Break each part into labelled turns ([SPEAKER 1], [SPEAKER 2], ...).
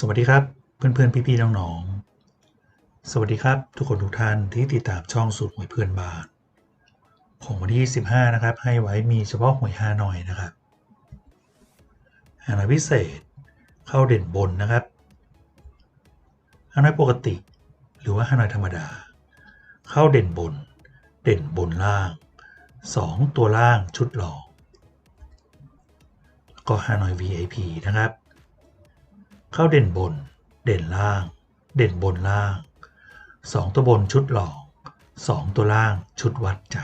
[SPEAKER 1] สวัสดีครับเพื่อนๆพี่ๆน้องๆ สวัสดีครับทุกคนทุกท่านที่ติดตามช่องสูตรหวยเพื่อนบ้านของวันที่ 15 นะครับ ให้ไว้มีเฉพาะหวยฮานอยนะครับฮานอยพิเศษเข้าเด่นบนนะครับฮานอยปกติ หรือว่าฮานอยธรรมดา เข้าเด่นบน เด่นบนล่าง 2 ตัวล่างชุดหลอกแล้วก็ฮานอย VIP นะครับ เข้าเด่นบน เด่นล่าง เด่นบนล่าง 2 ตัวบนชุดหลอก 2 ตัวล่างชุดวัดใจ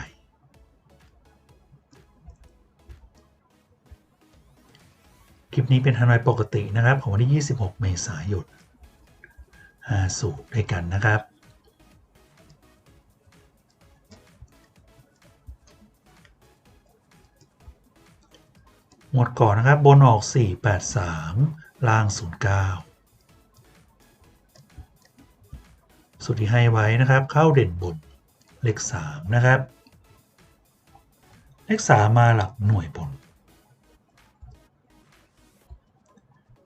[SPEAKER 1] คลิปนี้เป็นฮานอยปกตินะครับของวันที่ 26 เมษายน5สูตรด้วยกันนะครับ หมดก่อนนะครับบนออก 483 ล่าง 09 สุดที่ให้ไว้นะครับ เข้าเด่นบนเลข 3 นะครับ เลข 3 มาหลักหน่วยบน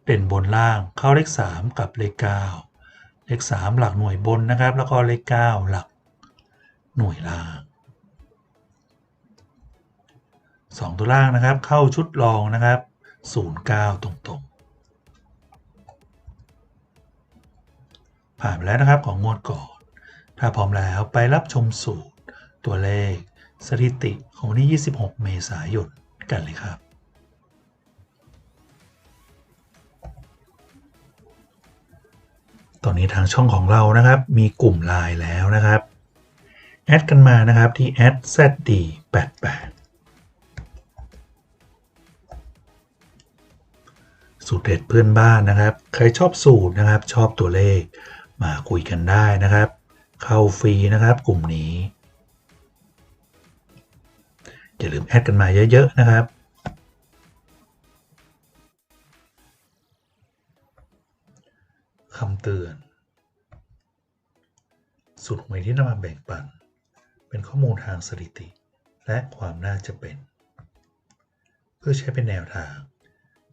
[SPEAKER 1] เด่นบนล่างเข้าเลข 3 กับเลข 9 เลข 3 หลักหน่วยบนนะครับ แล้วก็เลข 9 หลักหน่วยล่าง2ตัวล่างนะครับ เข้าชุดรองนะครับ 09 ตรงๆ ผ่านไปแล้วนะครับของงวดก่อน ถ้าพร้อมแล้วไปรับชมสูตร ตัวเลข สถิติของวันที่ 26 เมษายนกันเลยครับตอนนี้ทางช่องของเรานะครับ มีกลุ่มไลน์แล้วนะครับ แอดกันมานะครับที่ @zd88 สูตรเด็ดเพื่อนบ้านนะครับ ใครชอบสูตรนะครับ ชอบตัวเลข มาคุยกันได้นะครับ เข้าฟรีนะครับกลุ่มนี้อย่าลืมแอดกันมาเยอะๆนะครับ คำเตือนสูตรหวยที่นำมาแบ่งปัน เป็นข้อมูลทางสถิติ และความน่าจะเป็น เพื่อใช้เป็นแนวทาง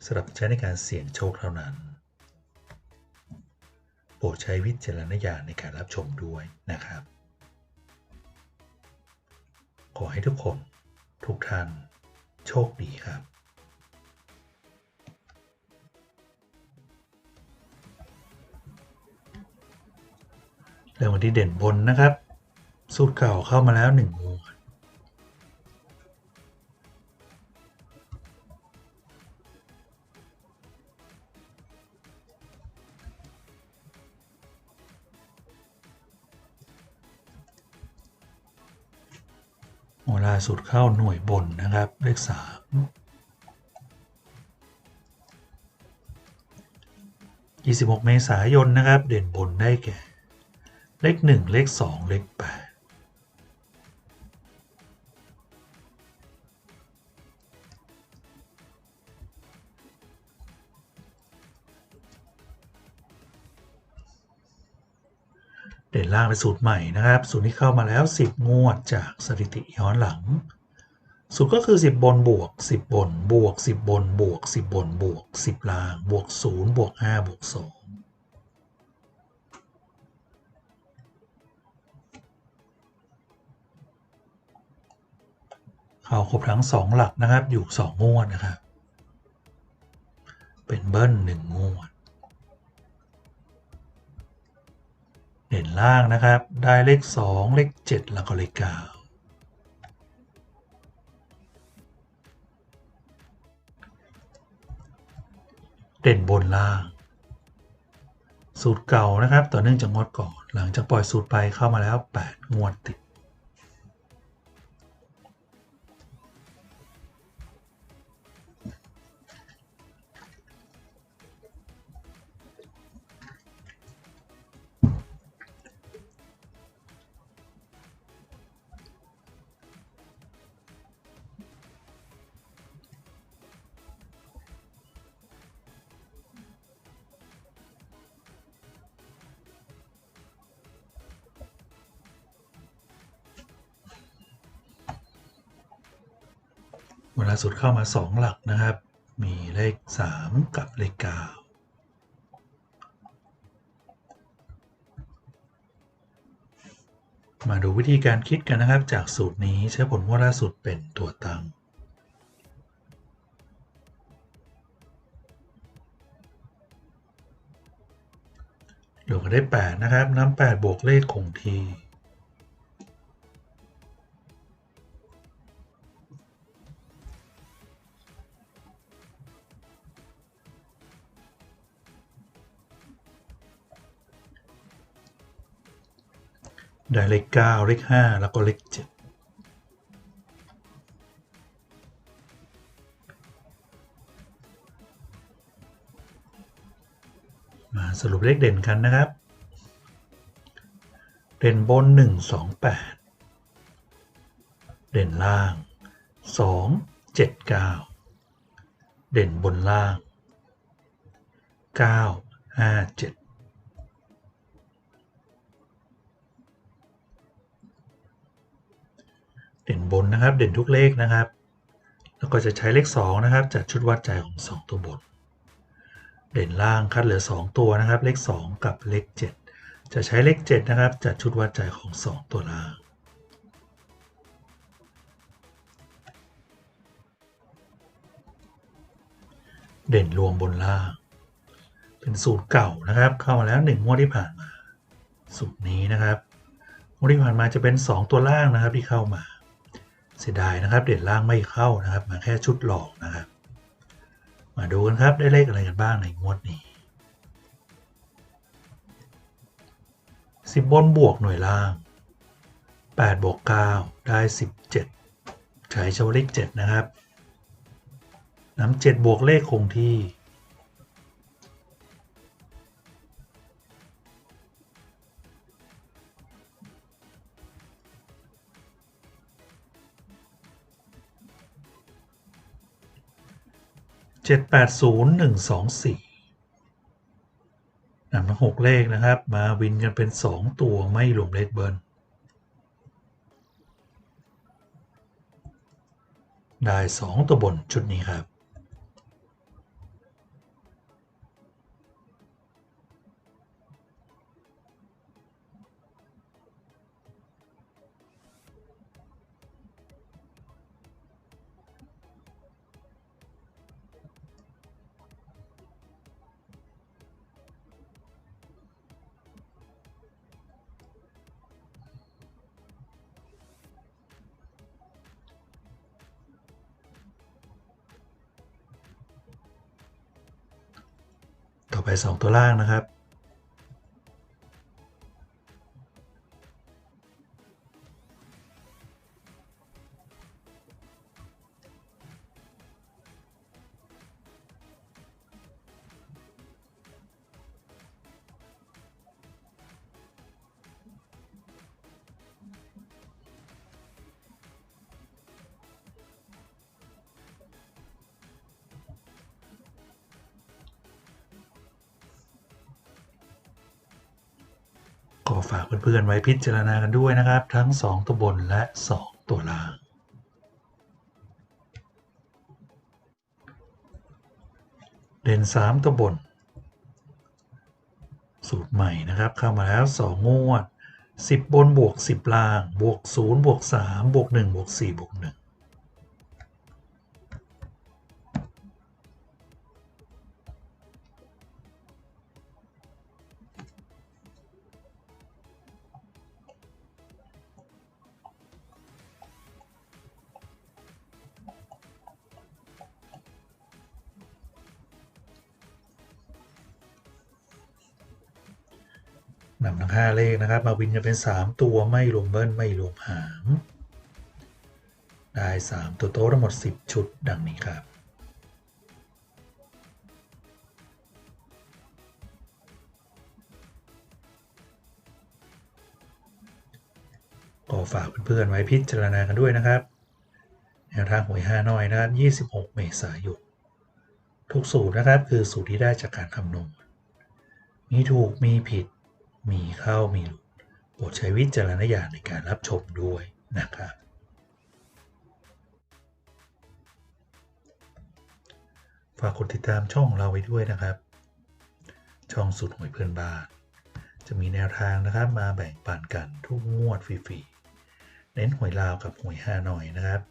[SPEAKER 1] สำหรับใช้ในการเสี่ยงโชคเท่านั้น รดใช้วิจารณญาณในการรับชมด้วยนะครับ ขอให้ทุกคนทุกท่านโชคดีครับเรื่องวันที่เด่นบนนะครับ สูตรเก่าเข้ามาแล้วหนึ่งง เวลาสุดเข้าหน่วยบนนะครับ เลขสาม26 เมษายนนะครับ เด่นบนได้แก่ เลขหนึ่งเลขสองเลข 8 ล่างเป็นสูตรใหม่นะครับ สูตรที่เข้ามาแล้ว 10 งวดจากสถิติย้อนหลัง สูตรก็คือ 10 บนบวก 10 บนบวก 10 บนบวก 10 บนบวก 10 ล่าง บวก 0 บวก 5 บวก 2เข้าครบทั้ง 2 หลักนะครับอยู่ 2 งวดนะครับ เป็นเบิ้ล1งวด เด่นล่างนะครับ ได้เลข 2 เลข 7 แล้วก็เลข 9 เด่นบนล่าง สูตรเก่านะครับ ต่อเนื่องจากงวดก่อน หลังจากปล่อยสูตรไปเข้ามาแล้ว 8 งวดติด เวลาสุดเข้ามา 2 หลักนะครับ มีเลข 3 กับเลข 9มาดูวิธีการคิดกันนะครับ จากสูตรนี้ใช้ผลวาล่าสุดเป็นตัวตั้ง อยู่กันได้ 8 นะครับ น้ำ8บวกเลขคงที่ ได้เลข9เลข5แล้วก็เลข7มาสรุปเลขเด่นกันนะครับ เด่นบน 1 2 8 เด่นล่าง 2 7 9 เด่นบนล่าง 9 5 7 เด่นบนนะครับ เด่นทุกเลขนะครับ แล้วก็จะใช้เลข 2 นะครับ จัดชุดวัดใจของ 2 ตัวบน เด่นล่างคัดเหลือ 2 ตัวนะครับ เลข 2 กับเลข 7 จะใช้เลข 7 นะครับ จัดชุดวัดใจของ 2 ตัวล่างเด่นรวมบนล่าง เป็นสูตรเก่านะครับ เข้ามาแล้ว1งวดที่ผ่านมา สูตรนี้นะครับงวดที่ผ่านมาจะเป็น 2 ตัวล่างนะครับที่เข้ามา เสียดายนะครับ เด่นล่างไม่เข้านะครับ มาแค่ชุดหลอกนะครับ มาดูกันครับได้เลขอะไรกันบ้างในงวดนี้10บนบวกหน่วยล่าง8บวก9ได้17ใช้เฉพาะเลข7นะครับน้ำ7บวกเลขคงที่ 7 8 0 1 2 4นำทั้ง6เลขนะครับ มาวินกันเป็น2ตัวไม่รวมเลขเบิร์นได้2ตัวบนชุดนี้ครับ ไป 2 ตัวล่างนะครับ ก็ฝากเพื่อนๆไว้พิจารณากันด้วยนะครับ ทั้ง 2 ตัวบนและ 2 ตัวล่าง เด่น 3 ตัวบน สูตรใหม่นะครับ เข้ามาแล้ว 2 งวด 10 บนบวก 10 ล่าง บวก 0 บวก 3 บวก 1 บวก 4 บวก นำทั้ง5เลขนะครับ มาวินจะเป็น 3 ตัวไม่รวมเบิ้ลไม่รวมหาง ได้ 3 ตัวโต๊ะทั้งหมด 10 ชุดดังนี้ครับก็ฝากเพื่อนๆไว้พิจารณากันด้วยนะครับแนวทางหวยห้าน้อยนะครับ 26 เมษายนทุกสูตรนะครับคือสูตรที่ได้จากการคำนวณมีถูกมีผิด มีเข้ามีหลุดโปรดใช้วิจารณญาณในการรับชมด้วยนะครับ ฝากกดติดตามช่องเราไว้ด้วยนะครับ ช่องสุดหวยเพื่อนบ้าน จะมีแนวทางนะครับมาแบ่งปันกันทุกงวดฟรีๆ เน้นหวยลาวกับหวยฮานอยนะครับ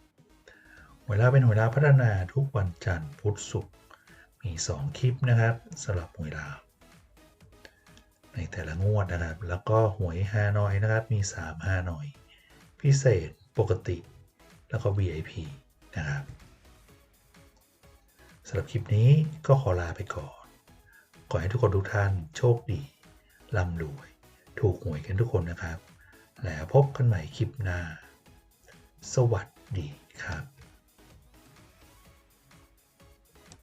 [SPEAKER 1] หวยลาวเป็นหวยลาวพัฒนาทุกวันจันทร์พุธศุกร์มี 2 คลิปนะครับสำหรับหวยลาว ในแต่ละงวดนะครับ แล้วก็หวยฮานอยนะครับ มี3ฮานอย พิเศษปกติ แล้วก็ VIP นะครับสำหรับคลิปนี้ก็ขอลาไปก่อน ขอให้ทุกคนทุกท่านโชคดีร่ำรวย ถูกหวยกันทุกคนนะครับ แล้วพบกันใหม่คลิปหน้า สวัสดีครับ